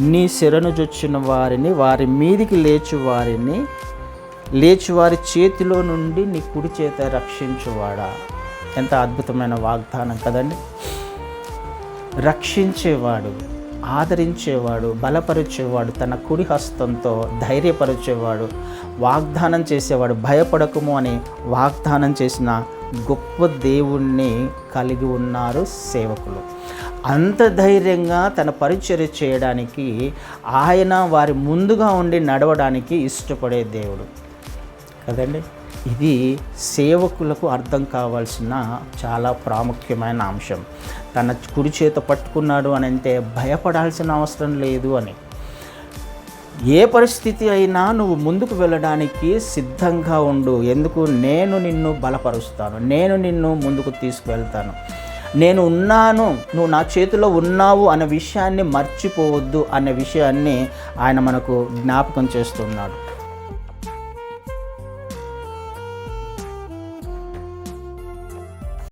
నీ శరణు జొచ్చిన వారిని వారి మీదికి లేచు వారిని లేచి వారి చేతిలో నుండి నీ కుడి చేత రక్షించువాడా? ఎంత అద్భుతమైన వాగ్దానం కదండి. రక్షించేవాడు ఆదరించేవాడు బలపరిచేవాడు తన కుడి హస్తంతో ధైర్యపరిచేవాడు వాగ్దానం చేసేవాడు భయపడకము అని వాగ్దానం చేసిన గొప్ప దేవుణ్ణి కలిగి ఉన్నారు సేవకులు. అంత ధైర్యంగా తన పరిచర్య చేయడానికి ఆయన వారి ముందుగా ఉండి నడవడానికి ఇష్టపడే దేవుడు. కదండి? ఇది సేవకులకు అర్థం కావాల్సిన చాలా ప్రాముఖ్యమైన అంశం. తన కుడి చేత పట్టుకున్నాడు అని అంటే భయపడాల్సిన అవసరం లేదు అని. ఏ పరిస్థితి అయినా నువ్వు ముందుకు వెళ్ళడానికి సిద్ధంగా ఉండు. ఎందుకు? నేను నిన్ను బలపరుస్తాను. నేను నిన్ను ముందుకు తీసుకువెళ్తాను. నేను ఉన్నాను. నువ్వు నా చేతిలో ఉన్నావు అనే విషయాన్ని మర్చిపోవద్దు అనే విషయాన్ని ఆయన మనకు జ్ఞాపకం చేస్తున్నాడు.